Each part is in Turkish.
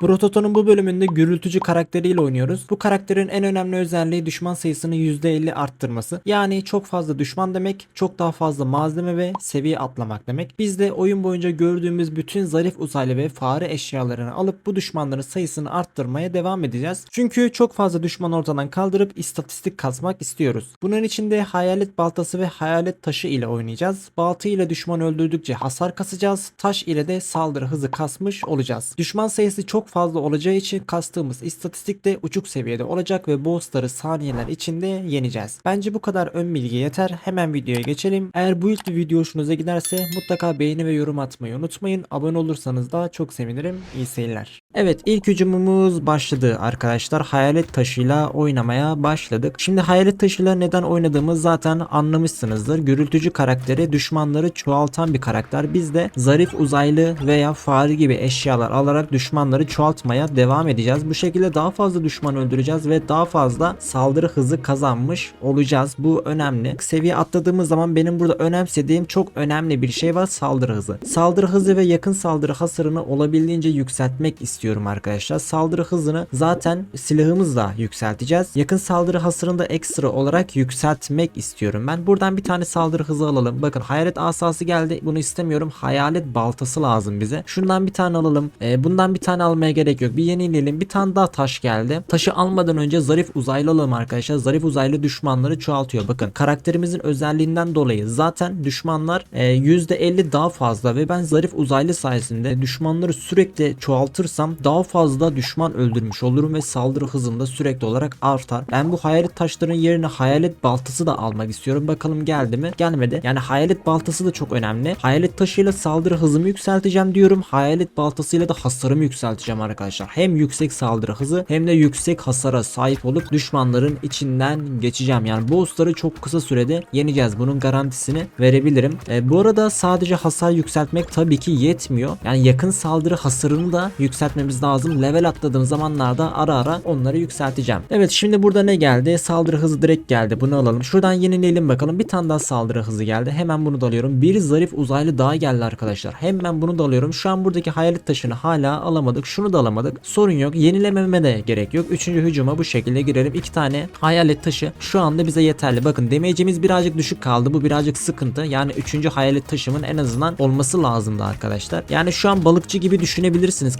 Prototon'un bu bölümünde gürültücü karakteriyle oynuyoruz. Bu karakterin en önemli özelliği düşman sayısını %50 arttırması. Yani çok fazla düşman demek, çok daha fazla malzeme ve seviye atlamak demek. Biz de oyun boyunca gördüğümüz bütün zarif uzaylı ve fare eşyalarını alıp bu düşmanların sayısını arttırmaya devam edeceğiz. Çünkü çok fazla düşman ortadan kaldırıp istatistik kasmak istiyoruz. Bunun için de hayalet baltası ve hayalet taşı ile oynayacağız. Baltı ile düşman öldürdükçe hasar kasacağız. Taş ile de saldırı hızı kasmış olacağız. Düşman sayısı çok fazla olacağı için kastığımız istatistik de uçuk seviyede olacak ve bossları saniyeler içinde yeneceğiz. Bence bu kadar ön bilgi yeter. Hemen videoya geçelim. Eğer bu ilk video hoşunuza giderse mutlaka beğeni ve yorum atmayı unutmayın. Abone olursanız da çok sevinirim. İyi seyirler. Evet ilk hücumumuz başladı arkadaşlar. Hayalet taşıyla oynamaya başladık. Şimdi hayalet taşıyla neden oynadığımız zaten anlamışsınızdır. Gürültücü karakteri düşmanları çoğaltan bir karakter. Biz de zarif uzaylı veya fare gibi eşyalar alarak düşmanları çoğaltmaya devam edeceğiz. Bu şekilde daha fazla düşman öldüreceğiz ve daha fazla saldırı hızı kazanmış olacağız. Bu önemli. Seviye atladığımız zaman benim burada önemsediğim çok önemli bir şey var saldırı hızı. Saldırı hızı ve yakın saldırı hasarını olabildiğince yükseltmek istiyorum arkadaşlar. Saldırı hızını zaten silahımızla yükselteceğiz. Yakın saldırı hasarını da ekstra olarak yükseltmek istiyorum ben. Buradan bir tane saldırı hızı alalım. Bakın hayalet asası geldi. Bunu istemiyorum. Hayalet baltası lazım bize. Şundan bir tane alalım. Ee, bundan bir tane almaya gerek yok. Bir yenileyelim. Bir tane daha taş geldi. Taşı almadan önce zarif uzaylı alalım arkadaşlar. Zarif uzaylı düşmanları çoğaltıyor. Bakın karakterimizin özelliğinden dolayı zaten düşmanlar e, %50 daha fazla ve ben zarif uzaylı sayesinde düşmanları sürekli çoğaltırsam daha fazla düşman öldürmüş olurum ve saldırı hızım da sürekli olarak artar. Ben bu hayalet taşların yerine hayalet baltası da almak istiyorum. Bakalım geldi mi? Gelmedi. Yani hayalet baltası da çok önemli. Hayalet taşıyla saldırı hızımı yükselteceğim diyorum. Hayalet baltasıyla da hasarımı yükselteceğim arkadaşlar. Hem yüksek saldırı hızı hem de yüksek hasara sahip olup düşmanların içinden geçeceğim. Yani bossları çok kısa sürede yeneceğiz. Bunun garantisini verebilirim. E, bu arada sadece hasar yükseltmek tabii ki yetmiyor. Yani yakın saldırı hasarını da yükseltmemiz lazım. Level atladığım zamanlarda ara ara onları yükselteceğim. Evet şimdi burada ne geldi? Saldırı hızı direkt geldi. Bunu alalım. Şuradan yenileyelim bakalım. Bir tane daha saldırı hızı geldi. Hemen bunu da alıyorum. Bir zarif uzaylı daha geldi arkadaşlar. Hemen bunu da alıyorum. Şu an buradaki hayalet taşını hala alamadık. Şunu da alamadık. Sorun yok. Yenilememe de gerek yok. Üçüncü hücuma bu şekilde girelim. İki tane hayalet taşı şu anda bize yeterli. Bakın demeyeceğimiz birazcık düşük kaldı. Bu birazcık sıkıntı. Yani üçüncü hayalet taşımın en azından olması lazımdı arkadaşlar. Yani şu an balıkçı gibi düşünebilirsiniz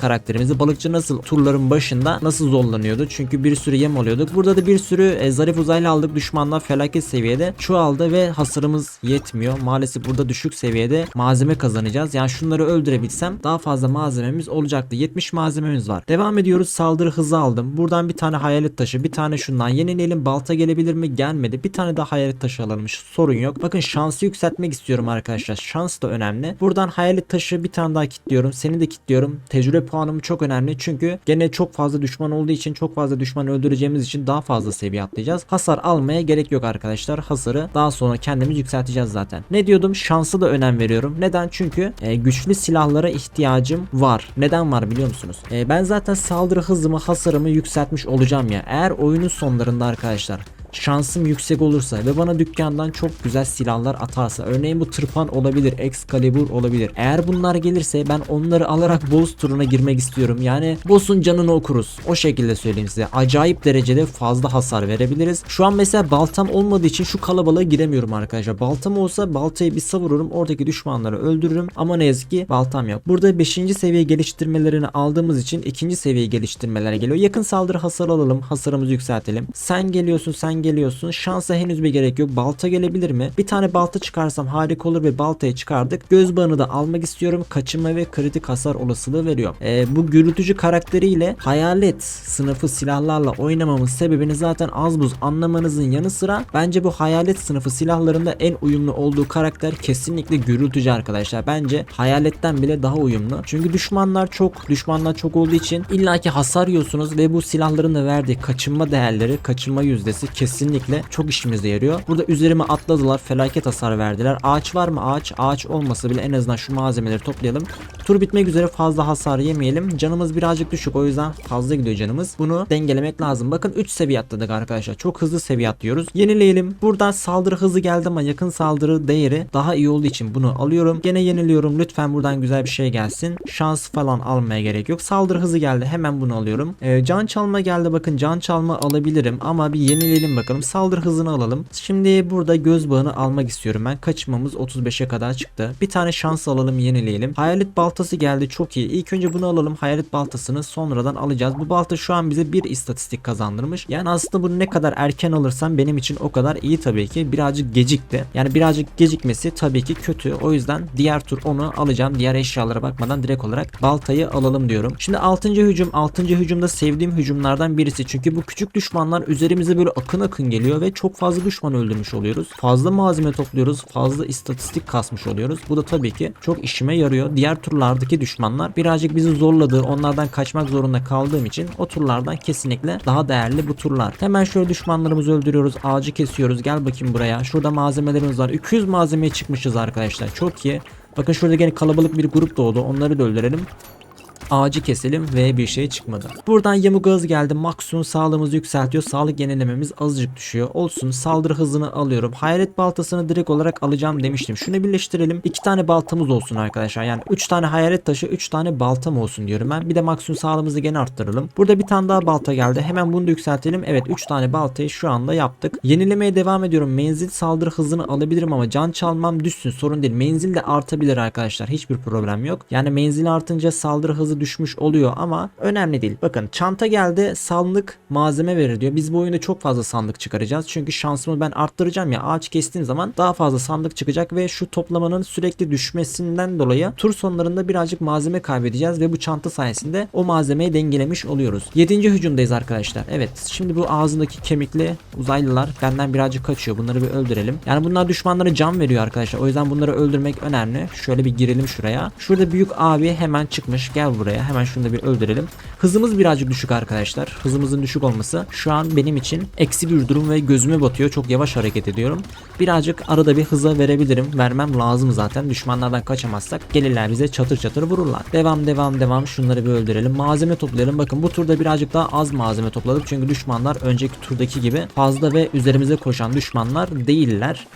karakterimizi. Balıkçı nasıl turların başında nasıl zorlanıyordu? Çünkü bir sürü yem alıyorduk. Burada da bir sürü e, zarif uzaylı aldık. Düşmanlar felaket seviyede çoğaldı ve hasarımız yetmiyor. Maalesef burada düşük seviyede malzeme kazanacağız. Yani şunları öldürebilsem daha fazla malzememiz olacaktı. 70 malzememiz var. Devam ediyoruz. Saldırı hızı aldım. Buradan bir tane hayalet taşı, bir tane şundan yenileyelim. Balta gelebilir mi? Gelmedi. Bir tane daha hayalet taşı alalmış. Sorun yok. Bakın şansı yükseltmek istiyorum arkadaşlar. Şans da önemli. Buradan hayalet taşı bir tane daha kilitliyorum. Seni de kilitliyorum. Tecrübe puanım çok önemli. Çünkü gene çok fazla düşman olduğu için çok fazla düşman öldüreceğimiz için daha fazla seviye atlayacağız. Hasar almaya gerek yok arkadaşlar. Hasarı daha sonra kendimiz yükselteceğiz zaten. Ne diyordum? Şansı da önem veriyorum. Neden? Çünkü e, güçlü silahlara ihtiyacım var. Neden var biliyor musunuz? E, ben zaten saldırı hızımı, hasarımı yükseltmiş olacağım ya. Eğer oyunun sonlarında arkadaşlar şansım yüksek olursa ve bana dükkandan çok güzel silahlar atarsa örneğin bu tırpan olabilir Excalibur olabilir. Eğer bunlar gelirse ben onları alarak boss turuna girmek istiyorum. Yani boss'un canını okuruz. O şekilde söyleyeyim size. Acayip derecede fazla hasar verebiliriz. Şu an mesela baltam olmadığı için şu kalabalığa giremiyorum arkadaşlar. Baltam olsa baltayı bir savururum oradaki düşmanları öldürürüm. Ama ne yazık ki baltam yok. Burada 5. seviye geliştirmelerini aldığımız için 2. seviye geliştirmeler geliyor. Yakın saldırı hasar alalım hasarımızı yükseltelim. Sen geliyorsun sen geliyorsun. Şansa henüz bir gerek yok. Balta gelebilir mi? Bir tane balta çıkarsam harika olur ve baltayı çıkardık. Göz bağını da almak istiyorum. Kaçınma ve kritik hasar olasılığı veriyor. Ee, bu gürültücü karakteriyle hayalet sınıfı silahlarla oynamamın sebebini zaten az buz anlamanızın yanı sıra bence bu hayalet sınıfı silahlarında en uyumlu olduğu karakter kesinlikle gürültücü arkadaşlar. Bence hayaletten bile daha uyumlu. Çünkü düşmanlar çok, düşmanlar çok olduğu için illaki hasar yiyorsunuz ve bu silahların da verdiği kaçınma değerleri, kaçınma yüzdesi kesin kesinlikle çok işimize yarıyor. Burada üzerime atladılar. Felaket hasar verdiler. Ağaç var mı? Ağaç. Ağaç olmasa bile en azından şu malzemeleri toplayalım. Tur bitmek üzere fazla hasar yemeyelim. Canımız birazcık düşük. O yüzden fazla gidiyor canımız. Bunu dengelemek lazım. Bakın 3 seviye atladık arkadaşlar. Çok hızlı seviye atlıyoruz. Yenileyelim. Buradan saldırı hızı geldi ama yakın saldırı değeri daha iyi olduğu için bunu alıyorum. Gene yeniliyorum. Lütfen buradan güzel bir şey gelsin. Şans falan almaya gerek yok. Saldırı hızı geldi. Hemen bunu alıyorum. Ee, can çalma geldi. Bakın can çalma alabilirim ama bir yenileyelim bakalım. Saldırı hızını alalım. Şimdi burada göz bağını almak istiyorum ben. Kaçmamız 35'e kadar çıktı. Bir tane şans alalım yenileyelim. Hayalet baltası geldi. Çok iyi. İlk önce bunu alalım. Hayalet baltasını sonradan alacağız. Bu balta şu an bize bir istatistik kazandırmış. Yani aslında bunu ne kadar erken alırsam benim için o kadar iyi tabii ki. Birazcık gecikti. Yani birazcık gecikmesi tabii ki kötü. O yüzden diğer tur onu alacağım. Diğer eşyalara bakmadan direkt olarak baltayı alalım diyorum. Şimdi 6. hücum. 6. hücumda sevdiğim hücumlardan birisi. Çünkü bu küçük düşmanlar üzerimize böyle akın akın geliyor ve çok fazla düşman öldürmüş oluyoruz. Fazla malzeme topluyoruz. Fazla istatistik kasmış oluyoruz. Bu da tabii ki çok işime yarıyor. Diğer turlardaki düşmanlar birazcık bizi zorladı. Onlardan kaçmak zorunda kaldığım için o turlardan kesinlikle daha değerli bu turlar. Hemen şöyle düşmanlarımızı öldürüyoruz. Ağacı kesiyoruz. Gel bakayım buraya. Şurada malzemelerimiz var. 200 malzemeye çıkmışız arkadaşlar. Çok iyi. Bakın şurada gene kalabalık bir grup doğdu. Onları da öldürelim ağacı keselim ve bir şey çıkmadı. Buradan Yamugaz geldi. Maksimum sağlığımızı yükseltiyor. Sağlık yenilememiz azıcık düşüyor. Olsun saldırı hızını alıyorum. Hayalet baltasını direkt olarak alacağım demiştim. Şunu birleştirelim. İki tane baltamız olsun arkadaşlar. Yani üç tane hayalet taşı, üç tane baltam olsun diyorum ben. Bir de maksimum sağlığımızı gene arttıralım. Burada bir tane daha balta geldi. Hemen bunu da yükseltelim. Evet üç tane baltayı şu anda yaptık. Yenilemeye devam ediyorum. Menzil saldırı hızını alabilirim ama can çalmam düşsün. Sorun değil. Menzil de artabilir arkadaşlar. Hiçbir problem yok. Yani menzil artınca saldırı hızı düşmüş oluyor ama önemli değil. Bakın çanta geldi sandık malzeme verir diyor. Biz bu oyunda çok fazla sandık çıkaracağız. Çünkü şansımı ben arttıracağım ya ağaç kestiğim zaman daha fazla sandık çıkacak ve şu toplamanın sürekli düşmesinden dolayı tur sonlarında birazcık malzeme kaybedeceğiz ve bu çanta sayesinde o malzemeyi dengelemiş oluyoruz. 7. hücumdayız arkadaşlar. Evet şimdi bu ağzındaki kemikli uzaylılar benden birazcık kaçıyor. Bunları bir öldürelim. Yani bunlar düşmanlara can veriyor arkadaşlar. O yüzden bunları öldürmek önemli. Şöyle bir girelim şuraya. Şurada büyük abi hemen çıkmış. Gel buraya. Hemen şunu da bir öldürelim. Hızımız birazcık düşük arkadaşlar. Hızımızın düşük olması şu an benim için eksi bir durum ve gözüme batıyor. Çok yavaş hareket ediyorum. Birazcık arada bir hıza verebilirim. Vermem lazım zaten. Düşmanlardan kaçamazsak gelirler bize çatır çatır vururlar. Devam devam devam. Şunları bir öldürelim. Malzeme toplayalım. Bakın bu turda birazcık daha az malzeme topladık. Çünkü düşmanlar önceki turdaki gibi fazla ve üzerimize koşan düşmanlar değiller.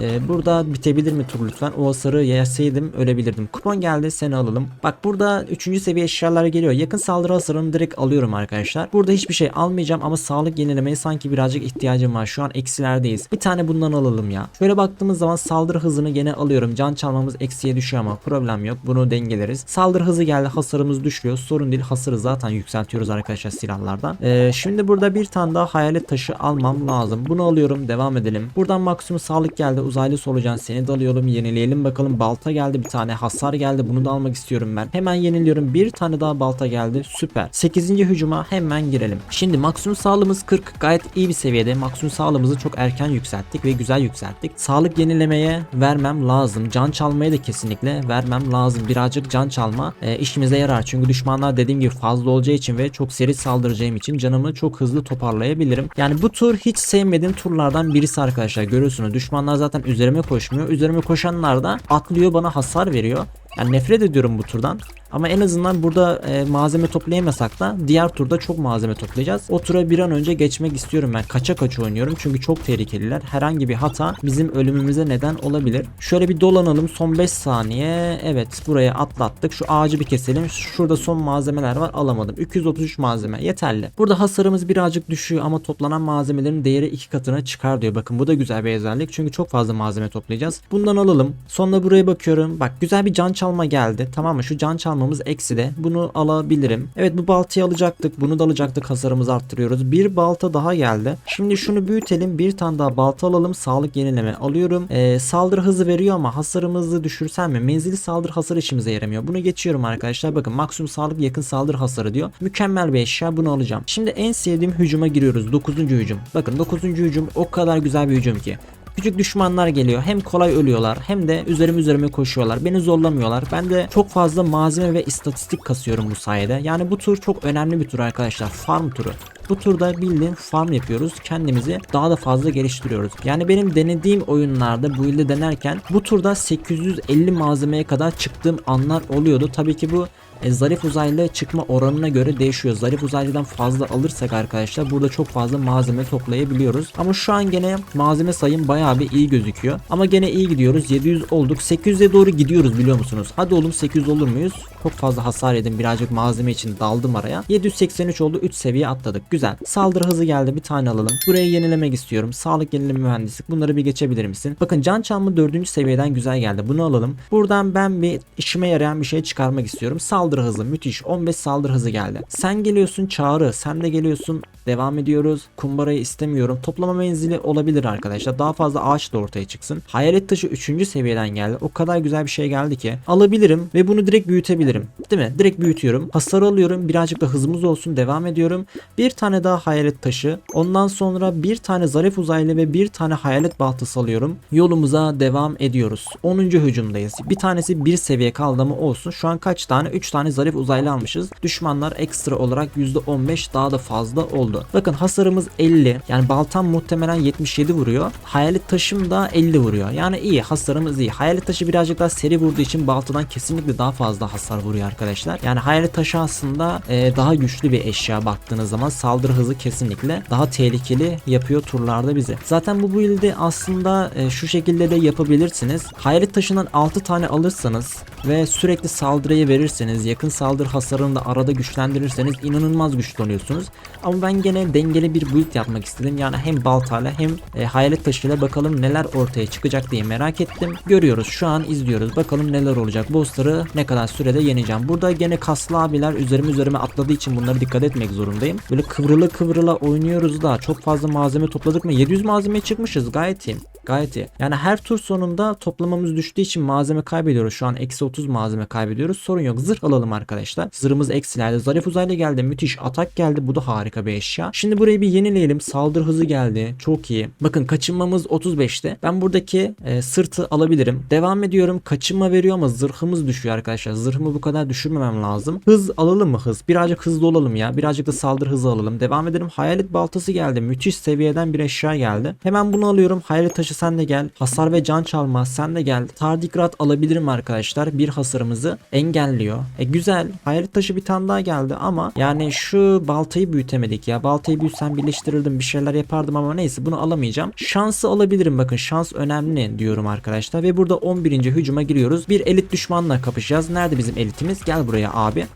Ee, burada bitebilir mi tur lütfen? O hasarı yerseydim ölebilirdim. Kupon geldi seni alalım. Bak burada 3. seviye eşyalar geliyor. Yakın saldırı hasarını direkt alıyorum arkadaşlar. Burada hiçbir şey almayacağım ama sağlık yenilemeye sanki birazcık ihtiyacım var. Şu an eksilerdeyiz. Bir tane bundan alalım ya. Şöyle baktığımız zaman saldırı hızını gene alıyorum. Can çalmamız eksiye düşüyor ama problem yok. Bunu dengeleriz. Saldırı hızı geldi. Hasarımız düşüyor. Sorun değil. Hasarı zaten yükseltiyoruz arkadaşlar silahlardan. Ee, şimdi burada bir tane daha hayalet taşı almam lazım. Bunu alıyorum. Devam edelim. Buradan maksimum sağlık geldi. Uzaylı solucan seni de alıyorum. Yenileyelim bakalım. Balta geldi bir tane. Hasar geldi. Bunu da almak istiyorum ben. Hemen yeniliyorum. Bir tane daha balta geldi. Süper. 8. hücuma hemen girelim. Şimdi maksimum sağlığımız 40. Gayet iyi bir seviyede. Maksimum sağlığımızı çok erken yükselttik ve güzel yükselttik. Sağlık yenilemeye vermem lazım. Can çalmaya da kesinlikle vermem lazım. Birazcık can çalma e, işimize yarar. Çünkü düşmanlar dediğim gibi fazla olacağı için ve çok seri saldıracağım için canımı çok hızlı toparlayabilirim. Yani bu tur hiç sevmediğim turlardan birisi arkadaşlar. Görüyorsunuz düşmanlar zaten üzerime koşmuyor. Üzerime koşanlar da atlıyor bana hasar veriyor. Yani nefret ediyorum bu turdan. Ama en azından burada e, malzeme toplayamasak da diğer turda çok malzeme toplayacağız. O tura bir an önce geçmek istiyorum ben. Kaça kaça oynuyorum çünkü çok tehlikeliler. Herhangi bir hata bizim ölümümüze neden olabilir. Şöyle bir dolanalım son 5 saniye. Evet buraya atlattık. Şu ağacı bir keselim. Şurada son malzemeler var alamadım. 233 malzeme yeterli. Burada hasarımız birazcık düşüyor ama toplanan malzemelerin değeri iki katına çıkar diyor. Bakın bu da güzel bir özellik. Çünkü çok fazla malzeme toplayacağız. Bundan alalım. Sonra buraya bakıyorum. Bak güzel bir can çalma geldi. Tamam mı? Şu can çalmamız eksi de. Bunu alabilirim. Evet bu baltayı alacaktık. Bunu da alacaktık. Hasarımızı arttırıyoruz. Bir balta daha geldi. Şimdi şunu büyütelim. Bir tane daha balta alalım. Sağlık yenileme alıyorum. Ee, saldırı hızı veriyor ama hasarımızı düşürsem mi? Menzili saldırı hasarı işimize yaramıyor. Bunu geçiyorum arkadaşlar. Bakın maksimum sağlık yakın saldırı hasarı diyor. Mükemmel bir eşya. Bunu alacağım. Şimdi en sevdiğim hücuma giriyoruz. 9. hücum. Bakın 9. hücum o kadar güzel bir hücum ki. Küçük düşmanlar geliyor. Hem kolay ölüyorlar hem de üzerime üzerime koşuyorlar. Beni zorlamıyorlar. Ben de çok fazla malzeme ve istatistik kasıyorum bu sayede. Yani bu tur çok önemli bir tur arkadaşlar. Farm turu. Bu turda bildiğin farm yapıyoruz. Kendimizi daha da fazla geliştiriyoruz. Yani benim denediğim oyunlarda bu ilde denerken bu turda 850 malzemeye kadar çıktığım anlar oluyordu. Tabii ki bu e, zarif uzaylı çıkma oranına göre değişiyor. Zarif uzaylıdan fazla alırsak arkadaşlar burada çok fazla malzeme toplayabiliyoruz. Ama şu an gene malzeme sayım bayağı bir iyi gözüküyor. Ama gene iyi gidiyoruz. 700 olduk. 800'e doğru gidiyoruz biliyor musunuz? Hadi oğlum 800 olur muyuz? Çok fazla hasar yedim. Birazcık malzeme için daldım araya. 783 oldu. 3 seviye atladık. Güzel. Saldırı hızı geldi. Bir tane alalım. Burayı yenilemek istiyorum. Sağlık yenileme mühendislik. Bunları bir geçebilir misin? Bakın can çalma 4. seviyeden güzel geldi. Bunu alalım. Buradan ben bir işime yarayan bir şey çıkarmak istiyorum. Saldırı hızı müthiş. 15 saldırı hızı geldi. Sen geliyorsun çağrı. Sen de geliyorsun. Devam ediyoruz. Kumbarayı istemiyorum. Toplama menzili olabilir arkadaşlar. Daha fazla ağaç da ortaya çıksın. Hayalet taşı 3. seviyeden geldi. O kadar güzel bir şey geldi ki. Alabilirim ve bunu direkt büyütebilirim. Değil mi? Direkt büyütüyorum. Hasar alıyorum. Birazcık da hızımız olsun. Devam ediyorum. Bir tane daha hayalet taşı. Ondan sonra bir tane zarif uzaylı ve bir tane hayalet baltası alıyorum. Yolumuza devam ediyoruz. 10. hücumdayız. Bir tanesi bir seviye kaldı ama olsun. Şu an kaç tane? 3 tane zarif uzaylı almışız. Düşmanlar ekstra olarak %15 daha da fazla oldu. Bakın hasarımız 50. Yani baltam muhtemelen 77 vuruyor. Hayalet taşım da 50 vuruyor. Yani iyi hasarımız iyi. Hayalet taşı birazcık daha seri vurduğu için baltadan kesinlikle daha fazla hasar vuruyor arkadaşlar. Yani hayalet taşı aslında e, daha güçlü bir eşya baktığınız zaman saldırı hızı kesinlikle daha tehlikeli yapıyor turlarda bizi. Zaten bu build'i aslında e, şu şekilde de yapabilirsiniz. Hayalet taşından 6 tane alırsanız ve sürekli saldırıya verirseniz yakın saldırı hasarını da arada güçlendirirseniz inanılmaz güçleniyorsunuz. Ama ben gene dengeli bir build yapmak istedim. Yani hem baltayla hem e, hayalet taşıyla bakalım neler ortaya çıkacak diye merak ettim. Görüyoruz şu an izliyoruz. Bakalım neler olacak. Bossları ne kadar sürede yeneceğim. Burada gene kaslı abiler üzerime üzerime atladığı için bunlara dikkat etmek zorundayım. Böyle kıvrıla kıvrıla oynuyoruz da çok fazla malzeme topladık mı? 700 malzeme çıkmışız gayet iyi. Gayet iyi. Yani her tur sonunda toplamamız düştüğü için malzeme kaybediyoruz. Şu an eksi 30 malzeme kaybediyoruz. Sorun yok. Zırh alalım arkadaşlar. Zırhımız eksilerde. Zarif uzaylı geldi. Müthiş. Atak geldi. Bu da harika bir eşya. Şimdi burayı bir yenileyelim. Saldırı hızı geldi. Çok iyi. Bakın kaçınmamız 35'te. Ben buradaki e, sırtı alabilirim. Devam ediyorum. Kaçınma veriyor ama zırhımız düşüyor arkadaşlar. Zırhımı bu kadar düşürmemem lazım. Hız alalım mı hız? Birazcık hızlı olalım ya. Birazcık da saldırı hızı alalım. Devam edelim. Hayalet baltası geldi. Müthiş seviyeden bir eşya geldi. Hemen bunu alıyorum. Hayalet taşı sen de gel. Hasar ve can çalma sen de gel. Tardigrat alabilirim arkadaşlar. Bir hasarımızı engelliyor. E güzel. Hayalet taşı bir tane daha geldi ama yani şu baltayı büyütemedik ya. Baltayı büyütsem birleştirirdim bir şeyler yapardım ama neyse bunu alamayacağım. Şansı alabilirim bakın şans önemli diyorum arkadaşlar ve burada 11. hücuma giriyoruz. Bir elit düşmanla kapışacağız. Nerede bizim elitimiz? Gel buraya abi.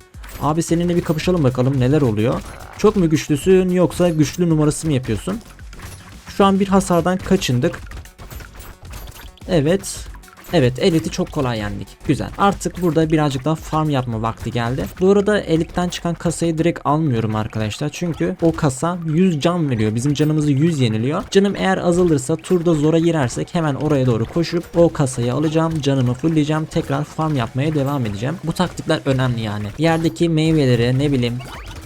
Abi seninle bir kapışalım bakalım neler oluyor. Çok mu güçlüsün yoksa güçlü numarası mı yapıyorsun? Şu an bir hasardan kaçındık. Evet. Evet eliti çok kolay yendik. Güzel. Artık burada birazcık daha farm yapma vakti geldi. Bu arada elitten çıkan kasayı direkt almıyorum arkadaşlar. Çünkü o kasa 100 can veriyor. Bizim canımızı 100 yeniliyor. Canım eğer azalırsa turda zora girersek hemen oraya doğru koşup o kasayı alacağım. Canımı fullleyeceğim. Tekrar farm yapmaya devam edeceğim. Bu taktikler önemli yani. Yerdeki meyveleri ne bileyim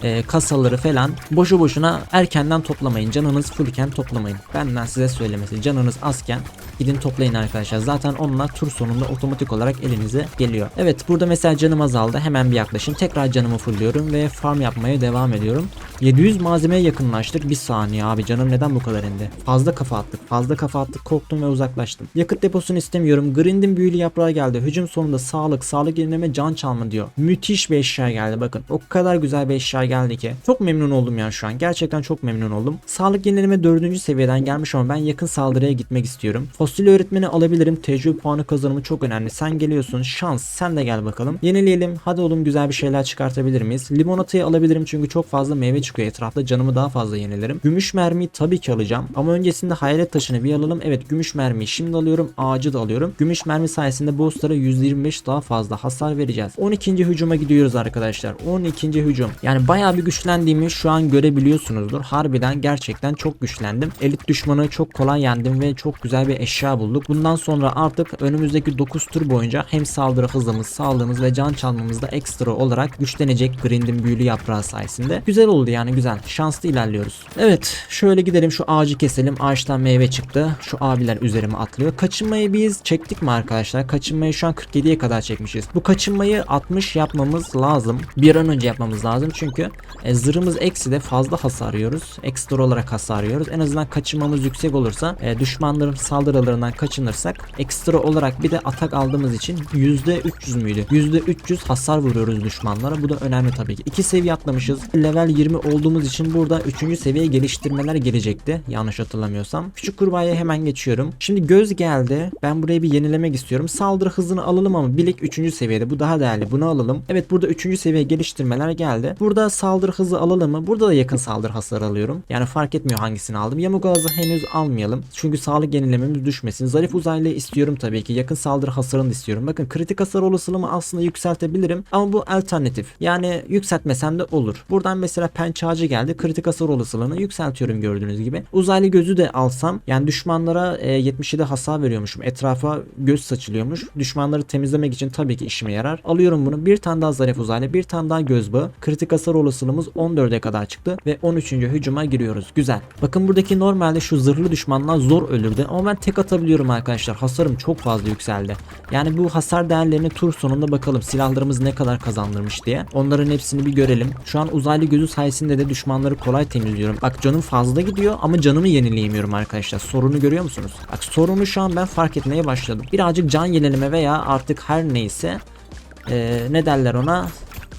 e, kasaları falan boşu boşuna erkenden toplamayın. Canınız fullken toplamayın. Benden size söylemesi. Canınız azken gidin toplayın arkadaşlar. Zaten onlar tur sonunda otomatik olarak elinize geliyor. Evet burada mesela canım azaldı. Hemen bir yaklaşın. Tekrar canımı fullliyorum ve farm yapmaya devam ediyorum. 700 malzemeye yakınlaştık. Bir saniye abi canım neden bu kadar indi? Fazla kafa attık. Fazla kafa attık. Korktum ve uzaklaştım. Yakıt deposunu istemiyorum. Grind'in büyülü yaprağı geldi. Hücum sonunda sağlık, sağlık yenileme, can çalma diyor. Müthiş bir eşya geldi bakın. O kadar güzel bir eşya geldi ki. Çok memnun oldum ya şu an. Gerçekten çok memnun oldum. Sağlık yenileme 4. seviyeden gelmiş ama ben yakın saldırıya gitmek istiyorum. Fosil öğretmeni alabilirim. Tecrübe puanı kazanımı çok önemli. Sen geliyorsun. Şans. Sen de gel bakalım. Yenileyelim. Hadi oğlum güzel bir şeyler çıkartabilir miyiz? Limonatayı alabilirim çünkü çok fazla meyve çıkıyor etrafta. Canımı daha fazla yenilerim. Gümüş mermiyi tabii ki alacağım. Ama öncesinde hayalet taşını bir alalım. Evet gümüş mermiyi şimdi alıyorum. Ağacı da alıyorum. Gümüş mermi sayesinde bosslara %25 daha fazla hasar vereceğiz. 12. hücuma gidiyoruz arkadaşlar. 12. hücum. Yani bayağı bir güçlendiğimi şu an görebiliyorsunuzdur. Harbiden gerçekten çok güçlendim. Elit düşmanı çok kolay yendim ve çok güzel bir eşya bulduk. Bundan sonra artık önümüzdeki 9 tur boyunca hem saldırı hızımız, sağlığımız ve can çalmamız da ekstra olarak güçlenecek Grind'in büyülü yaprağı sayesinde. Güzel oldu yani güzel. Şanslı ilerliyoruz. Evet şöyle gidelim şu ağacı keselim. Ağaçtan meyve çıktı. Şu abiler üzerime atlıyor. Kaçınmayı biz çektik mi arkadaşlar? Kaçınmayı şu an 47'ye kadar çekmişiz. Bu kaçınmayı 60 yapmamız lazım. Bir an önce yapmamız lazım çünkü e, zırhımız eksi de fazla hasar yiyoruz. Ekstra olarak hasar yiyoruz. En azından kaçınmamız yüksek olursa e, düşmanların saldırılarından kaçınırsak ekstra olarak bir de atak aldığımız için %300 müydü? %300 hasar vuruyoruz düşmanlara. Bu da önemli tabii ki. İki seviye atlamışız. Level 20 olduğumuz için burada 3. seviye geliştirmeler gelecekti. Yanlış hatırlamıyorsam. Küçük kurbağaya hemen geçiyorum. Şimdi göz geldi. Ben burayı bir yenilemek istiyorum. Saldırı hızını alalım ama bilek 3. seviyede. Bu daha değerli. Bunu alalım. Evet burada 3. seviye geliştirmeler geldi. Burada saldırı hızı alalım mı? Burada da yakın saldırı hasarı alıyorum. Yani fark etmiyor hangisini aldım. Yamugaz'ı henüz almayalım. Çünkü sağlık yenilememiz düşmesin. Zarif uzaylı istiyorum tabii ki. Yakın saldırı hasarını istiyorum. Bakın kritik hasar olasılığımı aslında yükseltebilirim. Ama bu alternatif. Yani yükseltmesem de olur. Buradan mesela pençe ağacı geldi. Kritik hasar olasılığını yükseltiyorum gördüğünüz gibi. Uzaylı gözü de alsam yani düşmanlara e, 77 hasar veriyormuşum. Etrafa göz saçılıyormuş. Düşmanları temizlemek için tabii ki işime yarar. Alıyorum bunu. Bir tane daha zarif uzaylı, bir tane daha göz bağı. Kritik hasar olasılığımız 14'e kadar çıktı ve 13. hücuma giriyoruz. Güzel. Bakın buradaki normalde şu zırhlı düşmanlar zor ölürdü ama ben tek atabiliyorum arkadaşlar. Hasarım çok fazla yükseldi. Yani bu hasar değerlerini tur sonunda bakalım silahlarımız ne kadar kazandırmış diye. Onların hepsini bir görelim. Şu an uzaylı gözü sayesinde de düşmanları kolay temizliyorum. Bak canım fazla gidiyor ama canımı yenileyemiyorum arkadaşlar. Sorunu görüyor musunuz? Bak sorunu şu an ben fark etmeye başladım. Birazcık can yenileme veya artık her neyse ee, ne derler ona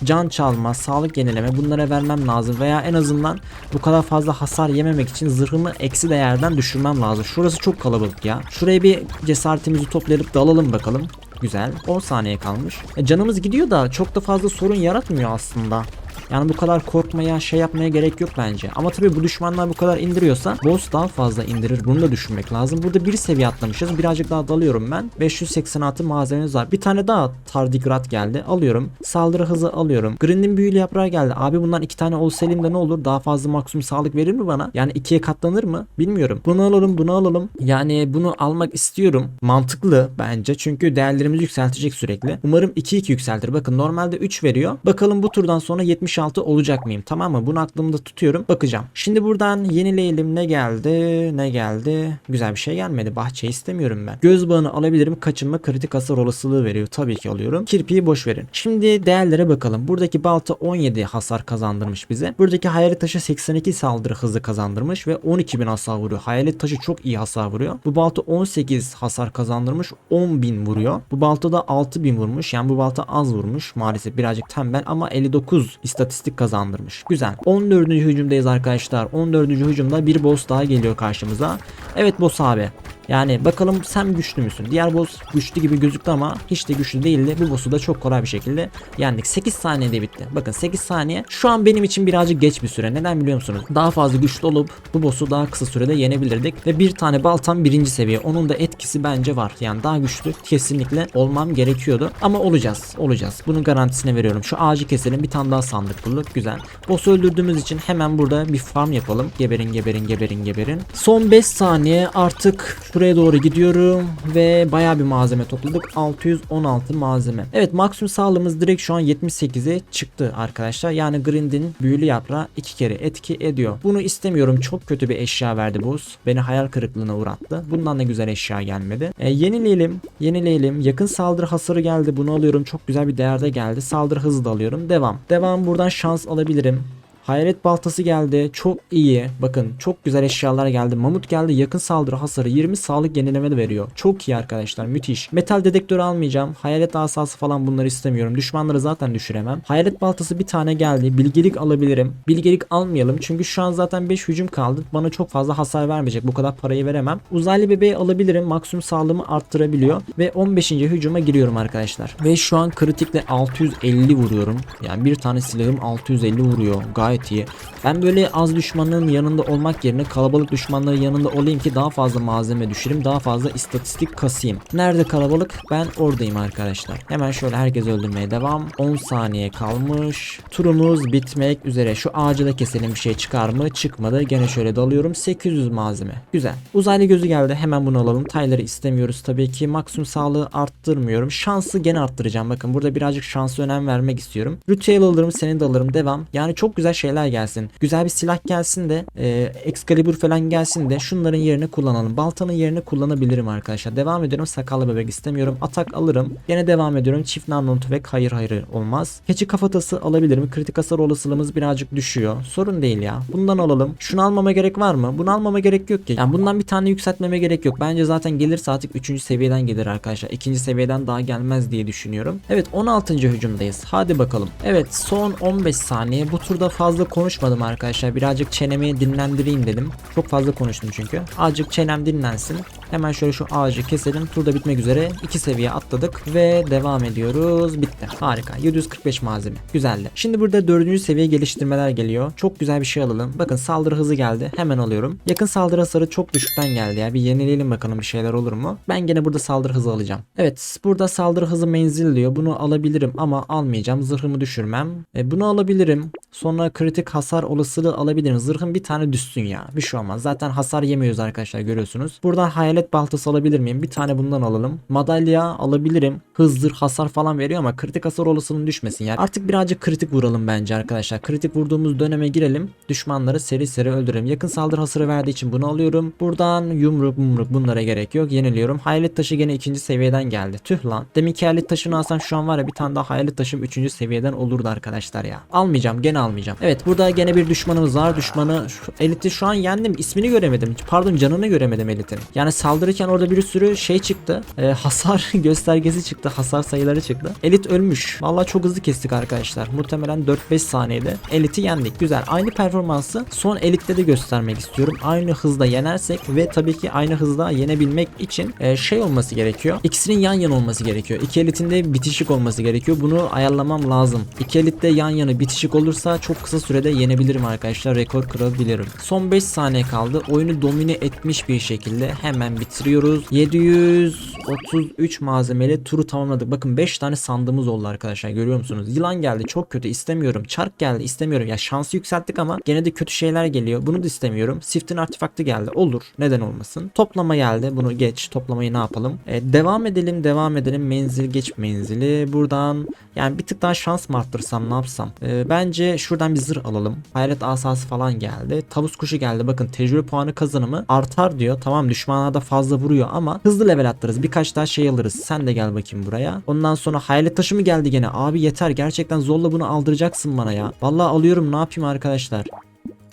can çalma, sağlık yenileme bunlara vermem lazım veya en azından bu kadar fazla hasar yememek için zırhımı eksi değerden düşürmem lazım. Şurası çok kalabalık ya. Şuraya bir cesaretimizi toplayıp dalalım bakalım. Güzel. 10 saniye kalmış. E, canımız gidiyor da çok da fazla sorun yaratmıyor aslında. Yani bu kadar korkmaya şey yapmaya gerek yok bence. Ama tabii bu düşmanlar bu kadar indiriyorsa boss daha fazla indirir. Bunu da düşünmek lazım. Burada bir seviye atlamışız. Birazcık daha dalıyorum ben. 586 malzememiz var. Bir tane daha tardigrat geldi. Alıyorum. Saldırı hızı alıyorum. Grind'in büyülü yaprağı geldi. Abi bundan iki tane olsa elimde ne olur? Daha fazla maksimum sağlık verir mi bana? Yani ikiye katlanır mı? Bilmiyorum. Bunu alalım bunu alalım. Yani bunu almak istiyorum. Mantıklı bence. Çünkü değerlerimizi yükseltecek sürekli. Umarım 2-2 yükseltir. Bakın normalde 3 veriyor. Bakalım bu turdan sonra 76 olacak mıyım? Tamam mı? Bunu aklımda tutuyorum. Bakacağım. Şimdi buradan yenileyelim. Ne geldi? Ne geldi? Güzel bir şey gelmedi. Bahçe istemiyorum ben. Göz bağını alabilirim. Kaçınma kritik hasar olasılığı veriyor. Tabii ki alıyorum. Kirpiyi boş verin. Şimdi değerlere bakalım. Buradaki balta 17 hasar kazandırmış bize. Buradaki hayalet taşı 82 saldırı hızı kazandırmış ve 12.000 hasar vuruyor. Hayalet taşı çok iyi hasar vuruyor. Bu balta 18 hasar kazandırmış. 10.000 vuruyor. Bu balta da 6.000 vurmuş. Yani bu balta az vurmuş. Maalesef birazcık tembel ama 59 istatistik kazandırmış. Güzel. 14. hücumdayız arkadaşlar. 14. hücumda bir boss daha geliyor karşımıza. Evet boss abi. Yani bakalım sen güçlü müsün? Diğer boss güçlü gibi gözüktü ama hiç de güçlü değildi. Bu boss'u da çok kolay bir şekilde yendik. 8 saniyede bitti. Bakın 8 saniye şu an benim için birazcık geç bir süre. Neden biliyor musunuz? Daha fazla güçlü olup bu boss'u daha kısa sürede yenebilirdik. Ve bir tane baltam birinci seviye. Onun da etkisi bence var. Yani daha güçlü kesinlikle olmam gerekiyordu. Ama olacağız. Olacağız. Bunun garantisini veriyorum. Şu ağacı keselim. Bir tane daha sandık bulduk. Güzel. Boss'u öldürdüğümüz için hemen burada bir farm yapalım. Geberin geberin geberin geberin. Son 5 saniye artık Buraya doğru gidiyorum ve bayağı bir malzeme topladık. 616 malzeme. Evet maksimum sağlığımız direkt şu an 78'e çıktı arkadaşlar. Yani Grind'in büyülü yaprağı iki kere etki ediyor. Bunu istemiyorum. Çok kötü bir eşya verdi boss. Beni hayal kırıklığına uğrattı. Bundan da güzel eşya gelmedi. E, yenileyelim. Yenileyelim. Yakın saldırı hasarı geldi. Bunu alıyorum. Çok güzel bir değerde geldi. Saldırı hızı da alıyorum. Devam. Devam buradan şans alabilirim. Hayalet baltası geldi. Çok iyi. Bakın çok güzel eşyalar geldi. Mamut geldi. Yakın saldırı hasarı 20 sağlık yenileme de veriyor. Çok iyi arkadaşlar. Müthiş. Metal dedektörü almayacağım. Hayalet asası falan bunları istemiyorum. Düşmanları zaten düşüremem. Hayalet baltası bir tane geldi. Bilgelik alabilirim. Bilgelik almayalım. Çünkü şu an zaten 5 hücum kaldı. Bana çok fazla hasar vermeyecek. Bu kadar parayı veremem. Uzaylı bebeği alabilirim. Maksimum sağlığımı arttırabiliyor. Ve 15. hücuma giriyorum arkadaşlar. Ve şu an kritikle 650 vuruyorum. Yani bir tane silahım 650 vuruyor. Gayet iyi. Ben böyle az düşmanın yanında olmak yerine kalabalık düşmanların yanında olayım ki daha fazla malzeme düşüreyim. Daha fazla istatistik kasayım. Nerede kalabalık? Ben oradayım arkadaşlar. Hemen şöyle herkes öldürmeye devam. 10 saniye kalmış. Turumuz bitmek üzere. Şu ağacı da keselim bir şey çıkar mı? Çıkmadı. Gene şöyle dalıyorum. 800 malzeme. Güzel. Uzaylı gözü geldi. Hemen bunu alalım. Tyler'ı istemiyoruz tabii ki. Maksimum sağlığı arttırmıyorum. Şansı gene arttıracağım. Bakın burada birazcık şansı önem vermek istiyorum. Rütüel alırım. Seni de alırım. Devam. Yani çok güzel şeyler şeyler gelsin. Güzel bir silah gelsin de e, Excalibur falan gelsin de şunların yerini kullanalım. Baltanın yerini kullanabilirim arkadaşlar. Devam ediyorum. Sakallı bebek istemiyorum. Atak alırım. Yine devam ediyorum. Çift namlulu tüfek hayır hayır olmaz. Keçi kafatası alabilirim. Kritik hasar olasılığımız birazcık düşüyor. Sorun değil ya. Bundan alalım. Şunu almama gerek var mı? Bunu almama gerek yok ki. Yani bundan bir tane yükseltmeme gerek yok. Bence zaten gelirse artık 3. seviyeden gelir arkadaşlar. 2. seviyeden daha gelmez diye düşünüyorum. Evet 16. hücumdayız. Hadi bakalım. Evet son 15 saniye. Bu turda fazla konuşmadım arkadaşlar. Birazcık çenemi dinlendireyim dedim. Çok fazla konuştum çünkü. Azıcık çenem dinlensin. Hemen şöyle şu ağacı keselim. Turda bitmek üzere. 2 seviye atladık ve devam ediyoruz. Bitti. Harika. 745 malzeme. Güzeldi. Şimdi burada 4. seviye geliştirmeler geliyor. Çok güzel bir şey alalım. Bakın saldırı hızı geldi. Hemen alıyorum. Yakın saldırı hasarı çok düşükten geldi ya. Bir yenileyelim bakalım bir şeyler olur mu? Ben gene burada saldırı hızı alacağım. Evet burada saldırı hızı menzil diyor. Bunu alabilirim ama almayacağım. Zırhımı düşürmem. E, bunu alabilirim. Sonra kritik hasar olasılığı alabilirim. Zırhım bir tane düşsün ya. Bir şey olmaz. Zaten hasar yemiyoruz arkadaşlar görüyorsunuz. Buradan hayalet baltası alabilir miyim? Bir tane bundan alalım. Madalya alabilirim. Hız, zırh, hasar falan veriyor ama kritik hasar olasılığının düşmesin yani. Artık birazcık kritik vuralım bence arkadaşlar. Kritik vurduğumuz döneme girelim. Düşmanları seri seri öldürelim. Yakın saldırı hasarı verdiği için bunu alıyorum. Buradan yumruk mumruk bunlara gerek yok. Yeniliyorum. Hayalet taşı gene ikinci seviyeden geldi. Tüh lan. Deminki hayalet taşını alsam şu an var ya bir tane daha hayalet taşım üçüncü seviyeden olurdu arkadaşlar ya. Almayacağım gene almayacağım. Evet burada gene bir düşmanımız var. Düşmanı eliti şu an yendim. İsmini göremedim. Pardon canını göremedim elitin. Yani saldırırken orada bir sürü şey çıktı. Ee, hasar göstergesi çıktı. Hasar sayıları çıktı. Elit ölmüş. Vallahi çok hızlı kestik arkadaşlar. Muhtemelen 4-5 saniyede eliti yendik. Güzel. Aynı performansı son elitte de göstermek istiyorum. Aynı hızda yenersek ve tabii ki aynı hızda yenebilmek için e, şey olması gerekiyor. İkisinin yan yana olması gerekiyor. İki elitin de bitişik olması gerekiyor. Bunu ayarlamam lazım. İki elitte yan yana bitişik olursa çok kısa sürede yenebilirim arkadaşlar. Rekor kırabilirim. Son 5 saniye kaldı. Oyunu domine etmiş bir şekilde hemen bitiriyoruz. 733 malzemeli turu tamamladık. Bakın 5 tane sandığımız oldu arkadaşlar. Görüyor musunuz? Yılan geldi. Çok kötü. istemiyorum. Çark geldi. istemiyorum. Ya şansı yükselttik ama gene de kötü şeyler geliyor. Bunu da istemiyorum. Sift'in artefaktı geldi. Olur. Neden olmasın? Toplama geldi. Bunu geç. Toplamayı ne yapalım? E, devam edelim. Devam edelim. Menzil geç menzili. Buradan yani bir tık daha şans mı arttırsam ne yapsam? E, bence şuradan bir zırh alalım. Hayalet asası falan geldi. Tavus kuşu geldi. Bakın tecrübe puanı kazanımı artar diyor. Tamam düşmanlar da fazla vuruyor ama hızlı level atlarız. Birkaç daha şey alırız. Sen de gel bakayım buraya. Ondan sonra hayalet taşı mı geldi gene? Abi yeter. Gerçekten zorla bunu aldıracaksın bana ya. Vallahi alıyorum. Ne yapayım arkadaşlar?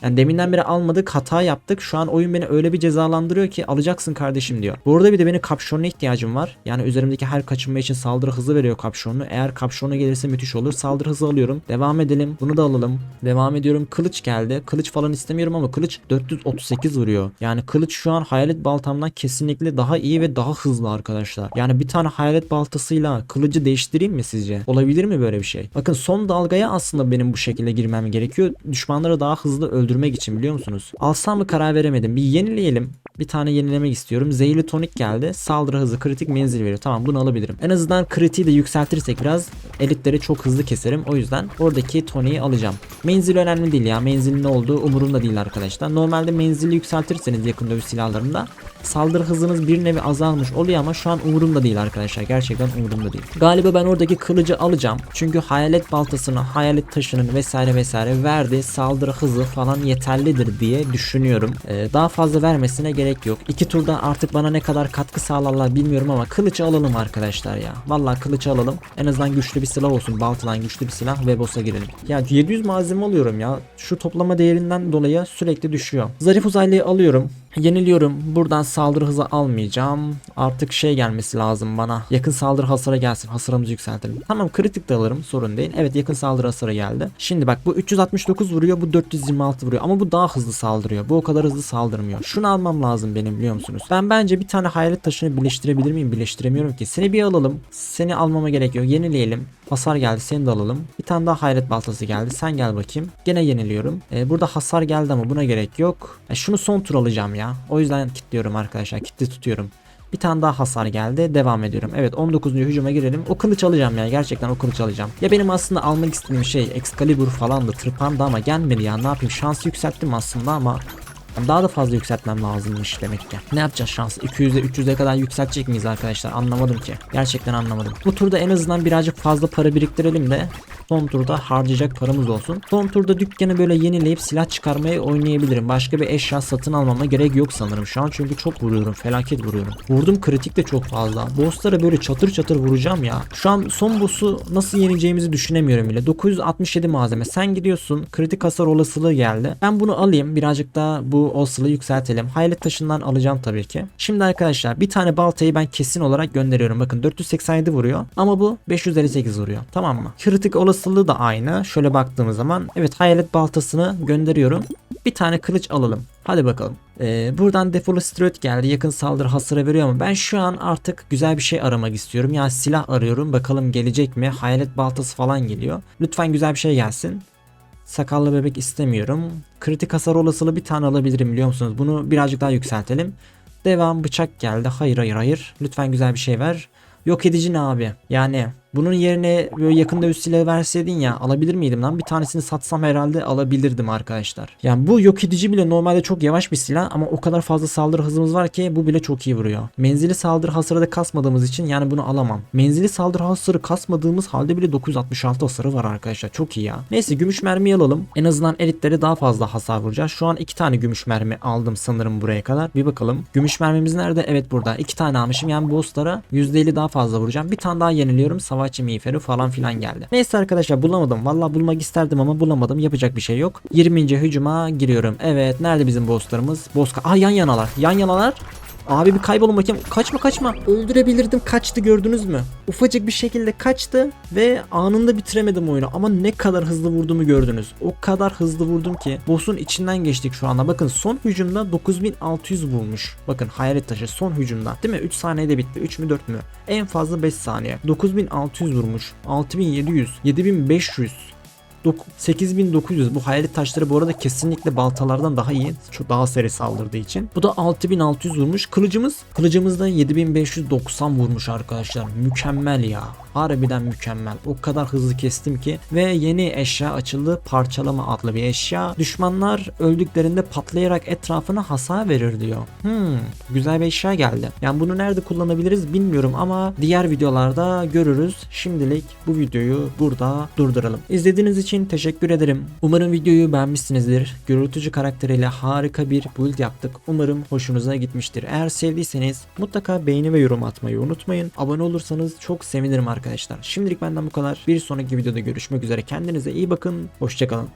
Yani deminden beri almadık hata yaptık. Şu an oyun beni öyle bir cezalandırıyor ki alacaksın kardeşim diyor. Bu arada bir de benim kapşonuna ihtiyacım var. Yani üzerimdeki her kaçınma için saldırı hızı veriyor kapşonlu. Eğer kapşonu gelirse müthiş olur. Saldırı hızı alıyorum. Devam edelim. Bunu da alalım. Devam ediyorum. Kılıç geldi. Kılıç falan istemiyorum ama kılıç 438 vuruyor. Yani kılıç şu an hayalet baltamdan kesinlikle daha iyi ve daha hızlı arkadaşlar. Yani bir tane hayalet baltasıyla kılıcı değiştireyim mi sizce? Olabilir mi böyle bir şey? Bakın son dalgaya aslında benim bu şekilde girmem gerekiyor. Düşmanları daha hızlı öldürmek için biliyor musunuz? Alsam mı karar veremedim. Bir yenileyelim. Bir tane yenilemek istiyorum. Zehirli tonik geldi. Saldırı hızı, kritik menzil veriyor. Tamam bunu alabilirim. En azından kritiği de yükseltirsek biraz elitleri çok hızlı keserim. O yüzden oradaki toniği alacağım. Menzil önemli değil ya. Menzilin ne olduğu umurumda değil arkadaşlar. Normalde menzili yükseltirseniz yakın dövüş silahlarında saldırı hızınız bir nevi azalmış oluyor ama şu an umurumda değil arkadaşlar. Gerçekten umurumda değil. Galiba ben oradaki kılıcı alacağım. Çünkü hayalet baltasını, hayalet taşının vesaire vesaire verdi. Saldırı hızı falan yeterlidir diye düşünüyorum. Ee, daha fazla vermesine gerek yok. İki turda artık bana ne kadar katkı sağlarlar bilmiyorum ama kılıcı alalım arkadaşlar ya. Vallahi kılıcı alalım. En azından güçlü bir silah olsun. Baltalan güçlü bir silah ve boss'a girelim. Ya 700 malzeme alıyorum ya. Şu toplama değerinden dolayı sürekli düşüyor. Zarif uzaylıyı alıyorum. Yeniliyorum. Buradan saldırı hızı almayacağım. Artık şey gelmesi lazım bana. Yakın saldırı hasara gelsin. Hasarımızı yükseltelim. Tamam kritik de alırım. Sorun değil. Evet yakın saldırı hasarı geldi. Şimdi bak bu 369 vuruyor. Bu 426 vuruyor. Ama bu daha hızlı saldırıyor. Bu o kadar hızlı saldırmıyor. Şunu almam lazım benim biliyor musunuz? Ben bence bir tane hayalet taşını birleştirebilir miyim? Birleştiremiyorum ki. Seni bir alalım. Seni almama gerek yok. Yenileyelim. Hasar geldi seni de alalım. Bir tane daha hayret baltası geldi. Sen gel bakayım. Gene yeniliyorum. Ee, burada hasar geldi ama buna gerek yok. E, şunu son tur alacağım ya. O yüzden kilitliyorum arkadaşlar. Kilitli tutuyorum. Bir tane daha hasar geldi. Devam ediyorum. Evet 19. hücuma girelim. O kılıç alacağım ya. Gerçekten o kılıç alacağım. Ya benim aslında almak istediğim şey Excalibur falandı. Tırpandı ama gelmedi ya. Ne yapayım? Şansı yükselttim aslında ama daha da fazla yükseltmem lazımmış demek ki. Ne yapacağız şansı? 200'e 300'e kadar yükseltecek miyiz arkadaşlar? Anlamadım ki. Gerçekten anlamadım. Bu turda en azından birazcık fazla para biriktirelim de Son turda harcayacak paramız olsun. Son turda dükkanı böyle yenileyip silah çıkarmaya oynayabilirim. Başka bir eşya satın almama gerek yok sanırım şu an. Çünkü çok vuruyorum. Felaket vuruyorum. Vurdum kritik de çok fazla. Bosslara böyle çatır çatır vuracağım ya. Şu an son boss'u nasıl yeneceğimizi düşünemiyorum bile. 967 malzeme. Sen gidiyorsun. Kritik hasar olasılığı geldi. Ben bunu alayım. Birazcık daha bu olasılığı yükseltelim. Hayalet taşından alacağım tabii ki. Şimdi arkadaşlar bir tane baltayı ben kesin olarak gönderiyorum. Bakın 487 vuruyor. Ama bu 558 vuruyor. Tamam mı? Kritik olasılığı da aynı. Şöyle baktığımız zaman evet hayalet baltasını gönderiyorum. Bir tane kılıç alalım. Hadi bakalım. Ee, buradan defolu steroid geldi. Yakın saldırı hasara veriyor ama ben şu an artık güzel bir şey aramak istiyorum. Yani silah arıyorum. Bakalım gelecek mi? Hayalet baltası falan geliyor. Lütfen güzel bir şey gelsin. Sakallı bebek istemiyorum. Kritik hasar olasılığı bir tane alabilirim biliyor musunuz? Bunu birazcık daha yükseltelim. Devam bıçak geldi. Hayır hayır hayır. Lütfen güzel bir şey ver. Yok edici ne abi? Yani bunun yerine böyle yakında üst silahı verseydin ya alabilir miydim lan? Bir tanesini satsam herhalde alabilirdim arkadaşlar. Yani bu yok edici bile normalde çok yavaş bir silah ama o kadar fazla saldırı hızımız var ki bu bile çok iyi vuruyor. Menzili saldırı hasarı da kasmadığımız için yani bunu alamam. Menzili saldırı hasarı kasmadığımız halde bile 966 hasarı var arkadaşlar. Çok iyi ya. Neyse gümüş mermi alalım. En azından elitlere daha fazla hasar vuracağız. Şu an iki tane gümüş mermi aldım sanırım buraya kadar. Bir bakalım. Gümüş mermimiz nerede? Evet burada. İki tane almışım. Yani bosslara %50 daha fazla vuracağım. Bir tane daha yeniliyorum. Savaşçı miğferi falan filan geldi. Neyse arkadaşlar bulamadım. Valla bulmak isterdim ama bulamadım. Yapacak bir şey yok. 20. hücuma giriyorum. Evet. Nerede bizim bosslarımız? Boss... Aa yan yanalar. Yan yanalar. Abi bir kaybolun bakayım. Kaçma kaçma. Öldürebilirdim. Kaçtı gördünüz mü? Ufacık bir şekilde kaçtı ve anında bitiremedim oyunu. Ama ne kadar hızlı vurduğumu gördünüz. O kadar hızlı vurdum ki. Boss'un içinden geçtik şu anda. Bakın son hücumda 9600 vurmuş. Bakın hayalet taşı son hücumda. Değil mi? 3 saniyede bitti. 3 mü 4 mü? En fazla 5 saniye. 9600 vurmuş. 6700. 7500. Dok- 8900 bu hayalet taşları bu arada kesinlikle baltalardan daha iyi. Çok daha seri saldırdığı için. Bu da 6600 vurmuş. Kılıcımız kılıcımız da 7590 vurmuş arkadaşlar. Mükemmel ya. Harbiden mükemmel. O kadar hızlı kestim ki ve yeni eşya açıldı. Parçalama adlı bir eşya. Düşmanlar öldüklerinde patlayarak etrafına hasar verir diyor. Hmm, güzel bir eşya geldi. Yani bunu nerede kullanabiliriz bilmiyorum ama diğer videolarda görürüz. Şimdilik bu videoyu burada durduralım. İzlediğiniz için teşekkür ederim. Umarım videoyu beğenmişsinizdir. Gürültücü karakteriyle harika bir build yaptık. Umarım hoşunuza gitmiştir. Eğer sevdiyseniz mutlaka beğeni ve yorum atmayı unutmayın. Abone olursanız çok sevinirim arkadaşlar. Şimdilik benden bu kadar. Bir sonraki videoda görüşmek üzere. Kendinize iyi bakın. Hoşçakalın.